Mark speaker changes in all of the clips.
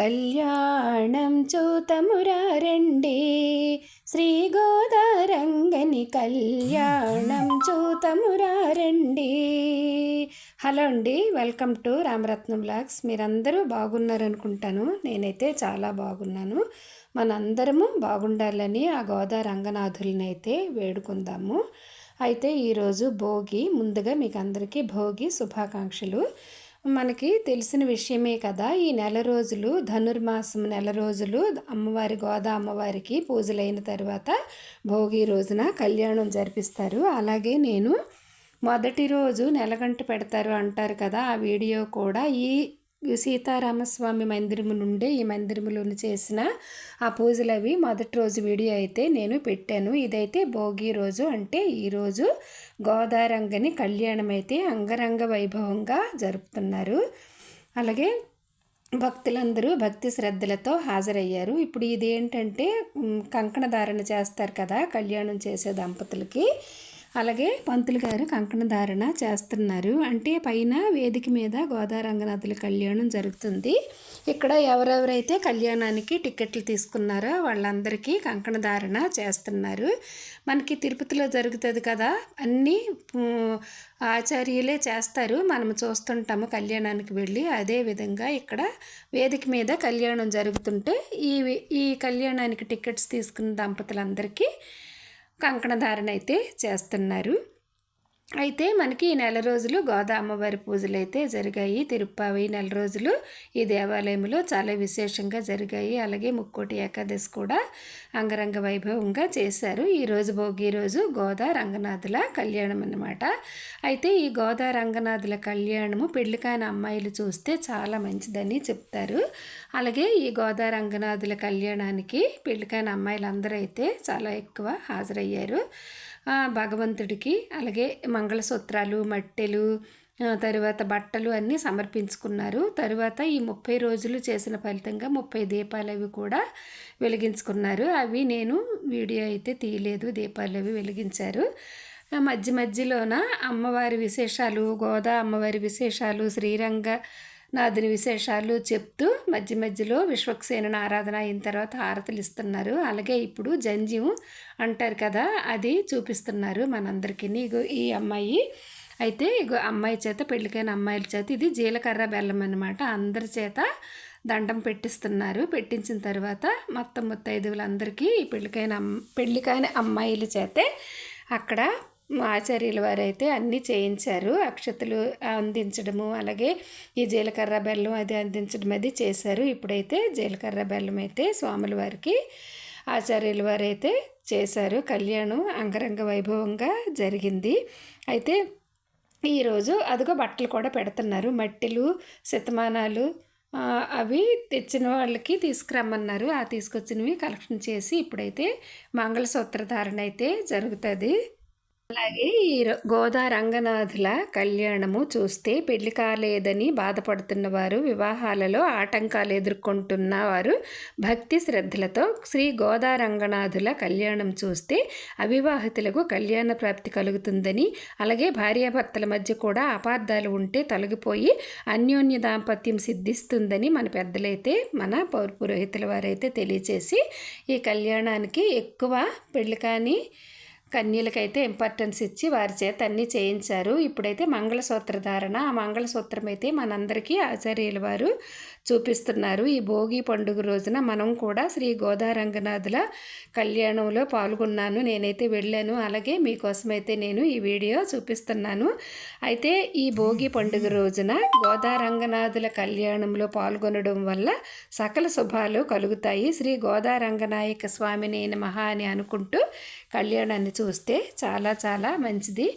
Speaker 1: కళ్యాణం చూతమురారండి. శ్రీ గోదారంగని కళ్యాణం చూతమురారండి. హలో అండి వెల్కమ్ టు రామరత్నం బ్లాగ్స్ మీరందరూ బాగున్నారనుకుంటాను. నేనైతే చాలా బాగున్నాను. మనందరము బాగుండాలని ఆ గోదా రంగనాథులని అయితే వేడుకుందాము. అయితే ఈరోజు భోగి ముందుగా మీకు అందరికీ భోగి శుభాకాంక్షలు. మనకి తెలిసిన విషయమే కదా ఈ నెల రోజులు ధనుర్మాసం నెల రోజులు అమ్మవారి గోదా అమ్మవారికి పూజలైన తర్వాత భోగి రోజున కళ్యాణం జరిపిస్తారు. అలాగే నేను మొదటి రోజు నెలగంట పెడతారు అంటారు కదా ఆ వీడియో కూడా ఈ సీతారామస్వామి మందిరము నుండే ఈ మందిరములోని చేసిన ఆ పూజలు అవి మొదటి రోజు వీడియో అయితే నేను పెట్టాను. ఇదైతే భోగి రోజు అంటే ఈరోజు గోదారంగని కళ్యాణం అయితే అంగరంగ వైభవంగా జరుపుతున్నారు. అలాగే భక్తులందరూ భక్తి శ్రద్ధలతో హాజరయ్యారు. ఇప్పుడు ఇది ఏంటంటే కంకణ ధారణ చేస్తారు కదా కళ్యాణం చేసే దంపతులకి. అలాగే పంతులు గారు కంకణ ధారణ చేస్తున్నారు. అంటే పైన వేదిక మీద గోదారంగనాథుల కళ్యాణం జరుగుతుంది. ఇక్కడ ఎవరెవరైతే కళ్యాణానికి టికెట్లు తీసుకున్నారో వాళ్ళందరికీ కంకణ ధారణ చేస్తున్నారు. మనకి తిరుపతిలో జరుగుతుంది కదా అన్నీ ఆచార్యులే చేస్తారు. మనం చూస్తుంటాము కళ్యాణానికి వెళ్ళి. అదే విధంగా ఇక్కడ వేదిక మీద కళ్యాణం జరుగుతుంటే ఈ ఈ కళ్యాణానికి టికెట్స్ తీసుకున్న దంపతులందరికీ కంకణధారణ అయితే చేస్తున్నారు. అయితే మనకి ఈ నెల రోజులు గోదా అమ్మవారి పూజలు అయితే జరిగాయి. తిరుప్పావి నెల రోజులు ఈ దేవాలయంలో చాలా విశేషంగా జరిగాయి. అలాగే ముక్కోటి ఏకాదశి కూడా అంగరంగ వైభవంగా చేశారు. ఈరోజు భోగి రోజు గోదా రంగనాథుల కళ్యాణం అన్నమాట. అయితే ఈ గోదా రంగనాథుల కళ్యాణము పెళ్ళికాయన అమ్మాయిలు చూస్తే చాలా మంచిదని చెప్తారు. అలాగే ఈ గోదా రంగనాథుల కళ్యాణానికి పెళ్ళికాని అమ్మాయిలందరూ అయితే చాలా ఎక్కువ హాజరయ్యారు. భగవంతుడికి అలాగే మంగళసూత్రాలు మట్టెలు తరువాత బట్టలు అన్నీ సమర్పించుకున్నారు. తరువాత ఈ ముప్పై రోజులు చేసిన ఫలితంగా ముప్పై దీపాలు అవి కూడా వెలిగించుకున్నారు. అవి నేను వీడియో అయితే తీయలేదు దీపాలు అవి వెలిగించారు. మధ్య మధ్యలోన అమ్మవారి విశేషాలు గోదా అమ్మవారి విశేషాలు శ్రీరంగ నాదుని విశేషాలు చెప్తూ మధ్య మధ్యలో విశ్వక్సేన ఆరాధన అయిన తర్వాత హారతులు ఇస్తున్నారు. అలాగే ఇప్పుడు జంజీం అంటారు కదా అది చూపిస్తున్నారు మనందరికీ. ఇగో ఈ అమ్మాయి అయితే ఇగో అమ్మాయి చేత పెళ్ళికైన అమ్మాయిల చేత ఇది జీలకర్ర బెల్లం అనమాట అందరి చేత దండం పెట్టిస్తున్నారు. పెట్టించిన తర్వాత మొత్తం ముత్తైదువులందరికీ పెళ్ళికైన పెళ్ళికైన అమ్మాయిల చేతే అక్కడ ఆచార్యుల వారు అయితే అన్నీ చేయించారు. అక్షతలు అందించడము అలాగే ఈ జీలకర్ర బెల్లం అది అందించడం అది చేశారు. ఇప్పుడైతే జీలకర్ర బెల్లం అయితే స్వాముల వారికి ఆచార్యుల వారు అయితే చేశారు. కళ్యాణం అంగరంగ వైభవంగా జరిగింది. అయితే ఈరోజు అదిగో బట్టలు కూడా పెడుతున్నారు. మట్టిలు శతమానాలు అవి తెచ్చిన వాళ్ళకి తీసుకురమ్మన్నారు. ఆ తీసుకొచ్చినవి కలెక్షన్ చేసి ఇప్పుడైతే మంగళసూత్ర ధారణ అయితే జరుగుతుంది. అలాగే ఈ గోదా రంగనాథుల కళ్యాణము చూస్తే పెళ్ళి కాలేదని బాధపడుతున్న వారు వివాహాలలో ఆటంకాలు ఎదుర్కొంటున్న వారు భక్తి శ్రద్ధలతో శ్రీ గోదా రంగనాథుల కళ్యాణం చూస్తే అవివాహితులకు కళ్యాణ ప్రాప్తి కలుగుతుందని అలాగే భార్యాభర్తల మధ్య కూడా అపార్థాలు ఉంటే తొలగిపోయి అన్యోన్య దాంపత్యం సిద్ధిస్తుందని మన పెద్దలైతే మన పౌర పురోహితుల వారైతే తెలియచేసి ఈ కళ్యాణానికి ఎక్కువ పెళ్ళి కానీ కన్యలకైతే ఇంపార్టెన్స్ ఇచ్చి వారి చేత అన్నీ చేయించారు. ఇప్పుడైతే మంగళసూత్ర ధారణ ఆ మంగళసూత్రం అయితే మనందరికీ ఆచార్యుల వారు చూపిస్తున్నారు. ఈ భోగి పండుగ రోజున మనం కూడా శ్రీ గోదారంగనాథుల కళ్యాణంలో పాల్గొన్నాను. నేనైతే వెళ్ళాను. అలాగే మీకోసమైతే నేను ఈ వీడియో చూపిస్తున్నాను. అయితే ఈ భోగి పండుగ రోజున గోదారంగనాథుల కళ్యాణంలో పాల్గొనడం వల్ల సకల శుభాలు కలుగుతాయి. శ్రీ గోదారంగనాయక స్వామిని మహా అని అనుకుంటూ కళ్యాణాన్ని చూస్తే చాలా చాలా మంచిది.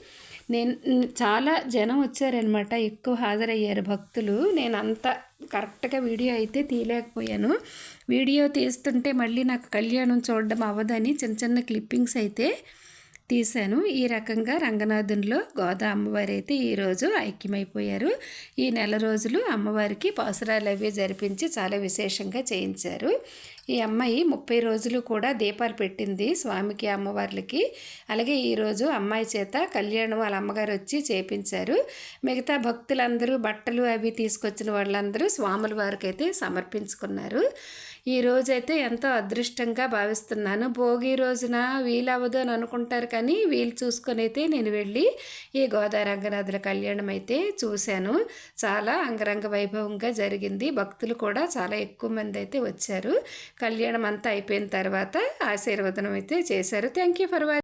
Speaker 1: నేను చాలా జనం వచ్చారనమాట ఎక్కువ హాజరయ్యారు భక్తులు. నేను అంత కరెక్ట్గా వీడియో అయితే తీయలేకపోయాను. వీడియో తీస్తుంటే మళ్ళీ నాకు కళ్యాణం చూడడం అవ్వదని చిన్న చిన్న క్లిప్పింగ్స్ అయితే తీశాను. ఈ రకంగా రంగనాథునిలో గోదా అమ్మవారి అయితే ఈరోజు ఐక్యమైపోయారు. ఈ నెల రోజులు అమ్మవారికి పాసురాలు అవి జరిపించి చాలా విశేషంగా చేయించారు. ఈ అమ్మాయి ముప్పై రోజులు కూడా దీపాలు పెట్టింది స్వామికి అమ్మవార్లకి. అలాగే ఈరోజు అమ్మాయి చేత కళ్యాణం వాళ్ళ అమ్మగారు వచ్చి చేపించారు. మిగతా భక్తులందరూ బట్టలు అవి తీసుకొచ్చిన వాళ్ళందరూ స్వాముల వారికి అయితే సమర్పించుకున్నారు. ఈ రోజైతే ఎంతో అదృష్టంగా భావిస్తున్నాను. భోగి రోజున వీలవ్వదు అని అనుకుంటారు కానీ వీలు చూసుకొని అయితే నేను వెళ్ళి ఈ గోదావరి అంగనాథుల కళ్యాణం అయితే చూశాను. చాలా అంగరంగ వైభవంగా జరిగింది. భక్తులు కూడా చాలా ఎక్కువ మంది అయితే వచ్చారు. కళ్యాణం అంతా అయిపోయిన తర్వాత ఆశీర్వదనం అయితే చేశారు. Thank you for watching